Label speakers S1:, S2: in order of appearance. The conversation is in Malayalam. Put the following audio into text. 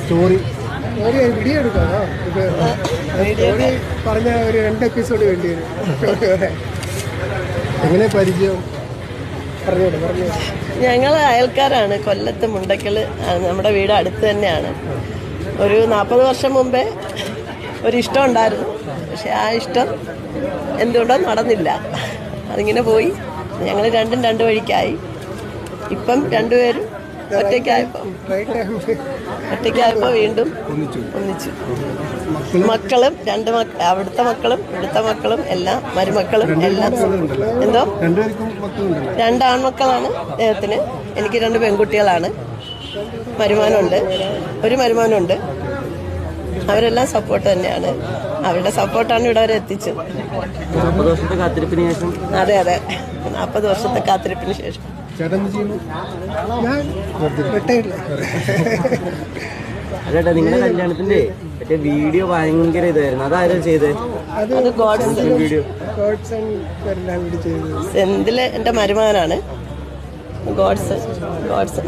S1: സ്റ്റോറി
S2: ഒരു വീഡിയോ എടുക്കാമോ ഇത് സ്റ്റോറി പറഞ്ഞ ഒരു രണ്ട് എപ്പിസോഡ് വേണ്ടി വരും.
S1: എങ്ങനെ പരിചയം?
S2: പറഞ്ഞോളൂ പറഞ്ഞു
S3: ഞങ്ങൾ അയൽക്കാരാണ് കൊല്ലത്ത് മുണ്ടക്കൽ നമ്മുടെ വീട് അടുത്ത് തന്നെയാണ്. ഒരു നാൽപ്പത് വർഷം മുമ്പേ ഒരു ഇഷ്ടം ഉണ്ടായിരുന്നു. പക്ഷെ ആ ഇഷ്ടം എന്തുകൊണ്ടോ നടന്നില്ല. അതിങ്ങനെ പോയി. ഞങ്ങൾ രണ്ടും രണ്ട് വഴിക്കായി. ഇപ്പം രണ്ടുപേരും ഒറ്റയ്ക്കായപ്പോൾ ഒറ്റയ്ക്കായപ്പോൾ വീണ്ടും ഒന്നിച്ചു. മക്കളും രണ്ട് മക്ക അവിടുത്തെ മക്കളും ഇവിടുത്തെ മക്കളും എല്ലാം മരുമക്കളും എല്ലാം. എന്തോ?
S1: രണ്ടാൺമക്കളാണ് മക്കളുണ്ടല്ലോ.
S3: രണ്ട് ആൺമക്കളാണ് അദ്ദേഹത്തിന് എനിക്ക് രണ്ട് പെൺകുട്ടികളാണ്. മരുമാനുണ്ട് ഒരു മരുമാനുണ്ട് അവരെല്ലാം സപ്പോർട്ട് തന്നെയാണ്. അവരുടെ സപ്പോർട്ടാണ് ഇവിടെ വരെ എത്തിച്ചത്.
S4: നാൽപ്പത് വർഷത്തെ കാത്തിരിപ്പിന് ശേഷം?
S3: അതെ അതെ. നാൽപ്പത് വർഷത്തെ കാത്തിരിപ്പിന് ശേഷം.
S1: ചേട്ടൻ ചെയ്യുന്നു?
S2: ഞാൻ റിട്ടയർഡ്
S4: അതേട്ടാ നിങ്ങളുടെ കല്യാണത്തിന്റെ മറ്റേ വീഡിയോ ഭയങ്കര ഇതായിരുന്നു. അതാരും ചെയ്തത്
S2: അത്
S3: എന്റെ ഗോഡ്സ്
S4: വീഡിയോ.
S2: ഗോഡ്സ്
S3: സെന്തിൽ എന്റെ മരുമാനാണ് ഗോഡ്സ് ഗോഡ്സ്.